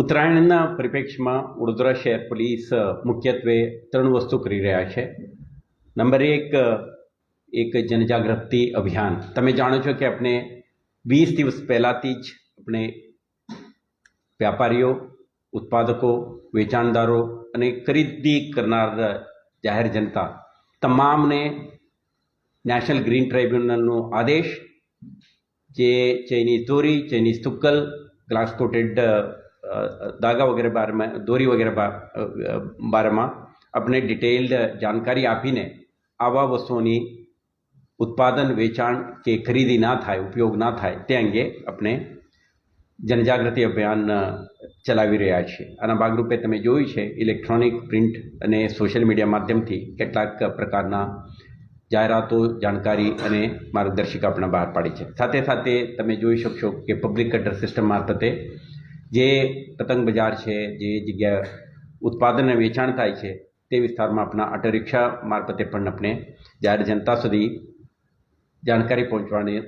ઉત્તરાયણના પરિપ્રેક્ષમાં વડોદરા શહેર પોલીસ મુખ્યત્વે ત્રણ વસ્તુ કરી રહ્યા છે. નંબર એક એક જનજાગૃતિ અભિયાન. તમે જાણો છો કે આપણે વીસ દિવસ પહેલાંથી જ આપણે વ્યાપારીઓ, ઉત્પાદકો, વેચાણદારો અને ખરીદી કરનાર જાહેર જનતા તમામને નેશનલ ગ્રીન ટ્રાઇબ્યુનલનો આદેશ, જે ચાઇનીઝ દોરી ચાઇનીઝ તુક્કલ ગ્લાસ કોટેડ દાગા વગેરે બારમાં દોરી વગેરે બારેમાં આપણે ડિટેલ્ડ જાણકારી આપીને આવા વસ્તુઓની ઉત્પાદન વેચાણ કે ખરીદી ના થાય ઉપયોગ ના થાય તે અંગે આપણે જનજાગૃતિ અભિયાન ચલાવી રહ્યા છીએ આના ભાગરૂપે તમે જોયું છે ઇલેક્ટ્રોનિક પ્રિન્ટ અને સોશિયલ મીડિયા માધ્યમથી કેટલાક પ્રકારના જાહેરાતો જાણકારી અને માર્ગદર્શિકા આપણે બહાર પાડી છે સાથે સાથે તમે જોઈ શકશો કે પબ્લિક કટર સિસ્ટમ મારફતે જે પતંગ બજાર છે, જે જગ્યા ઉત્પાદન અને વેચાણ થાય છે, તે વિસ્તારમાં આપણા ઓટો રિક્ષા મારફતે પણ આપણે જાહેર જનતા સુધી જાણકારી પહોંચવાની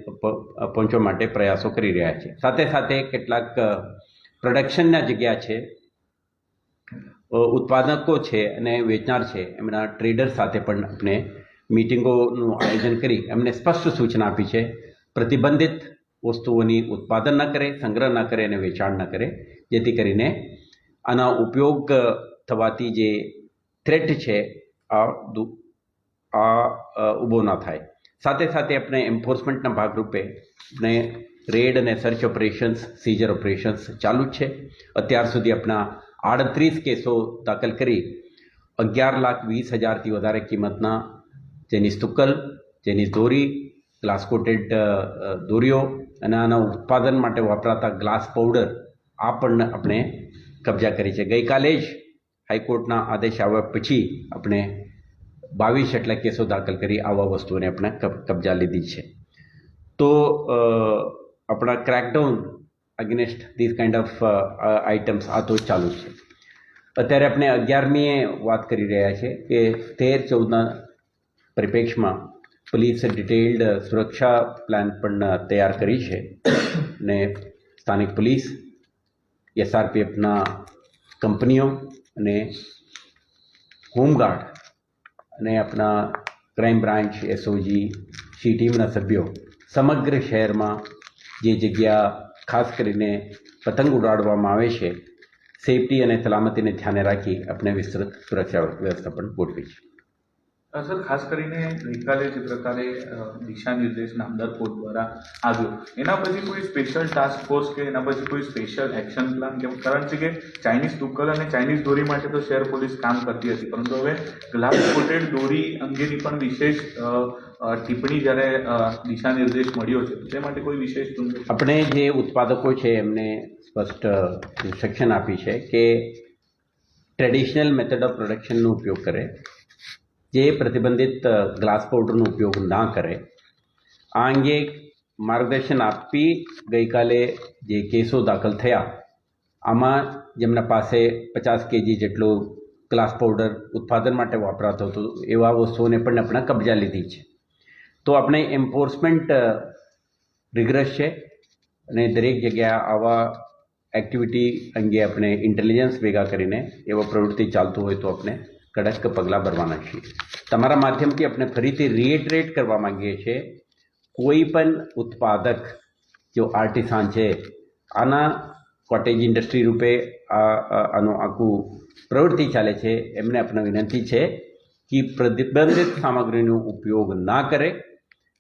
પહોંચવા માટે પ્રયાસો કરી રહ્યા છે સાથે સાથે કેટલાક પ્રોડક્શનના જગ્યા છે ઉત્પાદકો છે અને વેચનાર છે, એમના ટ્રેડર સાથે પણ આપણે મિટિંગોનું આયોજન કરી એમને સ્પષ્ટ સૂચના આપી છે. પ્રતિબંધિત વસ્તુઓની ઉત્પાદન ન કરે, સંગ્રહ ન કરે અને વેચાણ ન કરે, જેથી કરીને આના ઉપયોગ થવાથી જે થ્રેટ છે, આ દુ- આ ઊભો ના થાય. સાથે સાથે આપણે એન્ફોર્સમેન્ટના ભાગરૂપે આપણે રેડ અને સર્ચ ઓપરેશન્સ સીઝર ઓપરેશન્સ ચાલુ જ છે. અત્યાર સુધી આપણા આડત્રીસ કેસો દાખલ કરી અગિયાર લાખ વીસ હજારથી વધારે કિંમતના જેની સ્તુકલ જેની દોરી ગ્લાસ કોટેડ દોરીઓ અને આના ઉત્પાદન માટે વપરાતા ગ્લાસ પાવડર આ પણ આપણે કબજા કરી છે. ગઈકાલે જ હાઈકોર્ટના આદેશ આવ્યા પછી આપણે બાવીસ એટલા કેસો દાખલ કરી આવા વસ્તુઓને આપણે કબ- કબજા લીધી છે. તો આપણા crackdown against this kind of items આ તો ચાલુ છે. અત્યારે આપણે અગિયારમીએ વાત કરી રહ્યા છે કે તેર ચૌદના પરિપ્રેક્ષમાં પોલીસે ડિટેલ્ડ સુરક્ષા પ્લાન પણ તૈયાર કરી છે. અને સ્થાનિક પોલીસ, એસઆરપીએફના કંપનીઓ અને હોમગાર્ડ અને આપણા ક્રાઇમ બ્રાન્ચ, એસઓજી, સી ટીમના સભ્યો સમગ્ર શહેરમાં જે જગ્યા ખાસ કરીને પતંગ ઉડાડવામાં આવે છે, સેફટી અને સલામતીને ધ્યાને રાખી આપણે વિસ્તૃત સુરક્ષા વ્યવસ્થા પણ ગોઠવી છે. સર, ખાસ કરીને ગઈકાલે જે પ્રકારે દિશા નિર્દેશ નામદાર કોર્ટ દ્વારા આવ્યો, એના પછી કોઈ સ્પેશિયલ ટાસ્ક ફોર્સ કે એના પછી કોઈ સ્પેશિયલ એક્શન પ્લાન કેમ કારણ છે કે ચાઇનીઝ તુક્કલ અને ચાઇનીઝ દોરી માટે તો શહેર પોલીસ કામ કરતી હતી, પરંતુ હવે ગ્લાસ કોટેડ દોરી અંગેની પણ વિશેષ ટિપ્પણી જ્યારે દિશા નિર્દેશ મળ્યો છે, તે માટે કોઈ વિશેષ આપણે જે ઉત્પાદકો છે એમને સ્પષ્ટ ઇન્સ્ટ્રક્શન આપી છે કે ટ્રેડિશનલ મેથડ ઓફ પ્રોડક્શનનો ઉપયોગ કરે. જે પ્રતિબંધિત ગ્લાસ પાવડરનો ઉપયોગ ના કરે, આ અંગે માર્ગદર્શન આપી ગઈકાલે જે કેસો દાખલ થયા, આમાં જેમના પાસે પચાસ કેજી જેટલો ગ્લાસ પાવડર ઉત્પાદન માટે વપરાતો હતો, એવા વસ્તુઓને પણ આપણે કબજા લીધી છે. તો આપણે એન્ફોર્સમેન્ટ રિગ્રસ છે અને દરેક જગ્યાએ આવા એક્ટિવિટી અંગે આપણે ઇન્ટેલિજન્સ ભેગા કરીને એવા પ્રવૃત્તિ ચાલતું હોય તો આપણે કડક પગલાં ભરવાના છીએ. તમારા માધ્યમથી આપણે ફરીથી રિએટરેટ કરવા માંગીએ છીએ, કોઈ પણ ઉત્પાદક જો આર્ટિસાન છે, આના કોટેજ ઇન્ડસ્ટ્રી રૂપે આ આનું આખું પ્રવૃત્તિ ચાલે છે, એમને આપણે વિનંતી છે કે પ્રતિબંધિત સામગ્રીનો ઉપયોગ ના કરે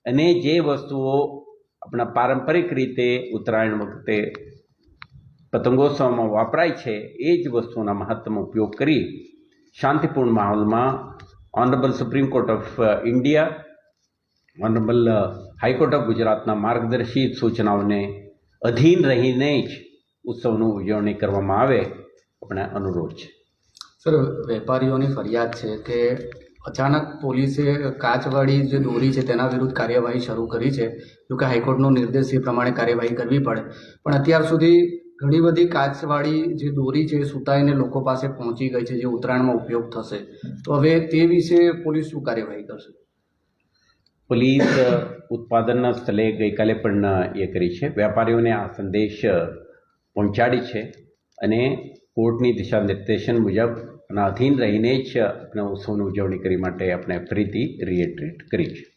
અને જે વસ્તુઓ આપણા પારંપરિક રીતે ઉત્તરાયણ વખતે પતંગોત્સવમાં વપરાય છે, એ જ વસ્તુના મહત્તમ ઉપયોગ કરી શાંતિપૂર્ણ માહોલમાં honourable supreme court of India honourable high court of ગુજરાતના માર્ગદર્શિત સૂચનાઓને અધીન રહીને જ ઉત્સવનું ઉજવણી કરવામાં આવે આપણે અનુરોધ છે. સર, વેપારીઓની ફરિયાદ છે કે અચાનક પોલીસે કાચવાળી જે દોરી છે તેના વિરુદ્ધ કાર્યવાહી શરૂ કરી છે. જોકે હાઈકોર્ટનો નિર્દેશ એ પ્રમાણે કાર્યવાહી કરવી પડે. પણ અત્યાર સુધી ઘણી બધી કાચવાળી જે દોરી છે સુતાઈને લોકો પાસે પહોંચી ગઈ છે, જે ઉત્તરાયણમાં ઉપયોગ થશે. તો હવે તે વિશે પોલીસ શું કાર્યવાહી કરશે? પોલીસ ઉત્પાદનના સ્થળે ગઈકાલે પણ એ કરી છે. વેપારીઓને આ સંદેશ પહોંચાડી છે અને કોર્ટની દિશા નિર્દેશન મુજબ અધીન રહીને જ આપણે ઉત્સવની ઉજવણી કરી માટે આપણે ફરીથી રિએટ્રેટ કરી છે.